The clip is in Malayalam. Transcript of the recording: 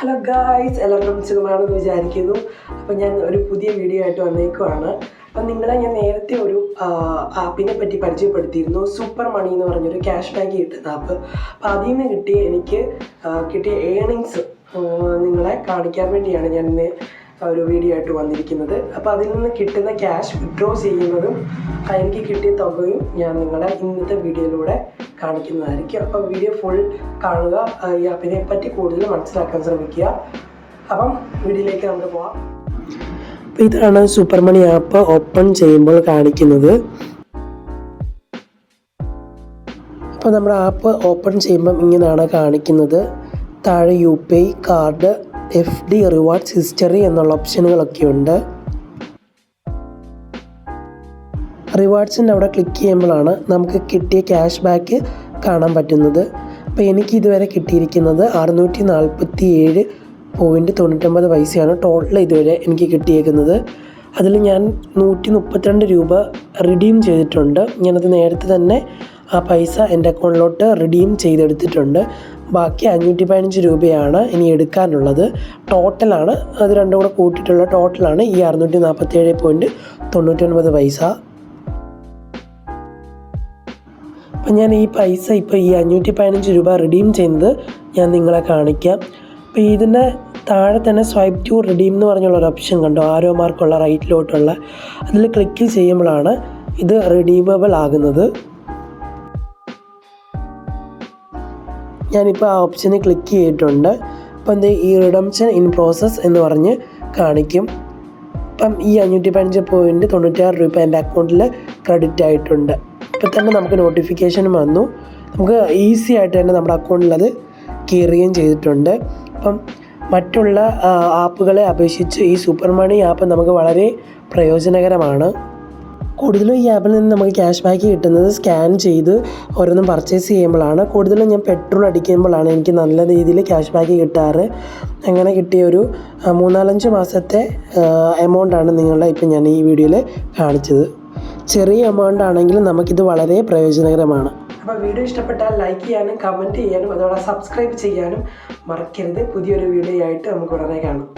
ഹലോ ഗായ്സ് എല്ലാവർക്കും സുഖമാണെന്ന് വിചാരിക്കുന്നു. അപ്പം ഞാൻ ഒരു പുതിയ വീഡിയോ ആയിട്ട് വന്നേക്കുവാണ്. അപ്പം നിങ്ങളെ ഞാൻ നേരത്തെ ഒരു ആപ്പിനെ പറ്റി പരിചയപ്പെടുത്തിയിരുന്നു. സൂപ്പർ മണി എന്ന് പറഞ്ഞൊരു ക്യാഷ് ബാക്ക് കിട്ടുന്ന ആപ്പ് അപ്പം അതിൽ നിന്ന് കിട്ടിയ എനിക്ക് കിട്ടിയ ഏണിങ്സ് നിങ്ങളെ കാണിക്കാൻ വേണ്ടിയാണ് ഞാൻ ഇന്ന് ഒരു വീഡിയോ ആയിട്ട് വന്നിരിക്കുന്നത്. അപ്പോൾ അതിൽ നിന്ന് കിട്ടുന്ന ക്യാഷ് വിഡ്രോ ചെയ്യുന്നതും എനിക്ക് കിട്ടിയ തുകയും ഞാൻ നിങ്ങളെ ഇന്നത്തെ വീഡിയോയിലൂടെ കാണിക്കുന്നതായിരിക്കും. അപ്പം വീഡിയോ ഫുൾ കാണുക ഈ ആപ്പിനെ പറ്റി കൂടുതൽ മനസ്സിലാക്കാൻ ശ്രമിക്കുക. അപ്പം വീഡിയോയിലേക്ക് നമുക്ക് പോവാം. അപ്പോൾ ഇതാണ് സൂപ്പർ മണി ആപ്പ് ഓപ്പൺ ചെയ്യുമ്പോൾ കാണിക്കുന്നത്. അപ്പോൾ നമ്മുടെ ആപ്പ് ഓപ്പൺ ചെയ്യുമ്പം ഇങ്ങനെയാണ് കാണിക്കുന്നത്. താഴെ U P I card F D rewards history എന്നുള്ള ഓപ്ഷനുകളൊക്കെ ഉണ്ട്. റിവാർഡ്സിന്റെ അവിടെ ക്ലിക്ക് ചെയ്യുമ്പോഴാണ് നമുക്ക് കിട്ടിയ ക്യാഷ് ബാക്ക് കാണാൻ പറ്റുന്നത്. അപ്പോൾ എനിക്ക് ഇതുവരെ കിട്ടിയിരിക്കുന്നത് അറുന്നൂറ്റി നാൽപ്പത്തി ഏഴ് പോയിന്റ് തൊണ്ണൂറ്റൊമ്പത് പൈസയാണ് ടോട്ടൽ ഇതുവരെ എനിക്ക് കിട്ടിയേക്കുന്നത്. അതിൽ ഞാൻ നൂറ്റി മുപ്പത്തിരണ്ട് രൂപ റിഡീം ചെയ്തിട്ടുണ്ട്. ഞാനത് നേരത്തെ തന്നെ ആ പൈസ എന്റെ അക്കൗണ്ടിലോട്ട് റിഡീം ചെയ്തെടുത്തിട്ടുണ്ട്. ബാക്കി അഞ്ഞൂറ്റി പതിനഞ്ച് രൂപയാണ് ഇനി എടുക്കാനുള്ളത്. ടോട്ടലാണ് അത് രണ്ടും കൂടെ കൂട്ടിയിട്ടുള്ള ടോട്ടലാണ് ഈ അറുന്നൂറ്റി നാൽപ്പത്തി ഏഴ് പോയിന്റ് തൊണ്ണൂറ്റൊൻപത് പൈസ. അപ്പം ഞാൻ ഈ പൈസ ഇപ്പോൾ ഈ അഞ്ഞൂറ്റി പതിനഞ്ച് രൂപ റിഡീം ചെയ്യുന്നത് ഞാൻ നിങ്ങളെ കാണിക്കാം. അപ്പോൾ ഇതിന്റെ താഴെ തന്നെ സ്വൈപ്പ് ടു റിഡീം എന്ന് പറഞ്ഞുള്ള ഒരു ഓപ്ഷൻ കണ്ടോ? ആരോ മാർക്കുള്ള റൈറ്റിലോട്ടുള്ള അതിൽ ക്ലിക്ക് ചെയ്യുമ്പോഴാണ് ഇത് റിഡീമബിൾ ആകുന്നത്. ഞാനിപ്പോൾ ആ ഓപ്ഷന് ക്ലിക്ക് ചെയ്തിട്ടുണ്ട്. അപ്പം എന്ത് ഈ റിഡംഷൻ ഇൻ പ്രോസസ്സ് എന്ന് പറഞ്ഞ് കാണിക്കും. അപ്പം ഈ അഞ്ഞൂറ്റി പതിനഞ്ച് പോയിന്റ് തൊണ്ണൂറ്റാറ് രൂപ എന്റെ അക്കൗണ്ടിൽ ക്രെഡിറ്റ് ആയിട്ടുണ്ട്. ഇപ്പം തന്നെ നമുക്ക് നോട്ടിഫിക്കേഷനും വന്നു. നമുക്ക് ഈസി ആയിട്ട് തന്നെ നമ്മുടെ അക്കൗണ്ടിൽ അത് ചെയ്തിട്ടുണ്ട്. അപ്പം മറ്റുള്ള ആപ്പുകളെ അപേക്ഷിച്ച് ഈ സൂപ്പർ മണി ആപ്പ് നമുക്ക് വളരെ പ്രയോജനകരമാണ്. കൂടുതലും ഈ ആപ്പിൽ നിന്ന് നമുക്ക് ക്യാഷ് ബാക്ക് കിട്ടുന്നത് സ്കാൻ ചെയ്ത് ഓരോന്നും പർച്ചേസ് ചെയ്യുമ്പോഴാണ്. കൂടുതലും ഞാൻ പെട്രോൾ അടിക്കുമ്പോഴാണ് എനിക്ക് നല്ല രീതിയിൽ ക്യാഷ് ബാക്ക് കിട്ടാറ്. അങ്ങനെ കിട്ടിയ ഒരു മൂന്നാലഞ്ച് മാസത്തെ എമൗണ്ടാണ് നിങ്ങളെ ഇപ്പം ഞാൻ ഈ വീഡിയോയിൽ കാണിച്ചത്. ചെറിയ എമൗണ്ട് ആണെങ്കിലും നമുക്കിത് വളരെ പ്രയോജനകരമാണ്. അപ്പോൾ വീഡിയോ ഇഷ്ടപ്പെട്ടാൽ ലൈക്ക് ചെയ്യാനും കമന്റ് ചെയ്യാനും അതോടെ സബ്സ്ക്രൈബ് ചെയ്യാനും മറക്കരുത്. പുതിയൊരു വീഡിയോ ആയിട്ട് നമുക്ക് ഉടനെ കാണാം.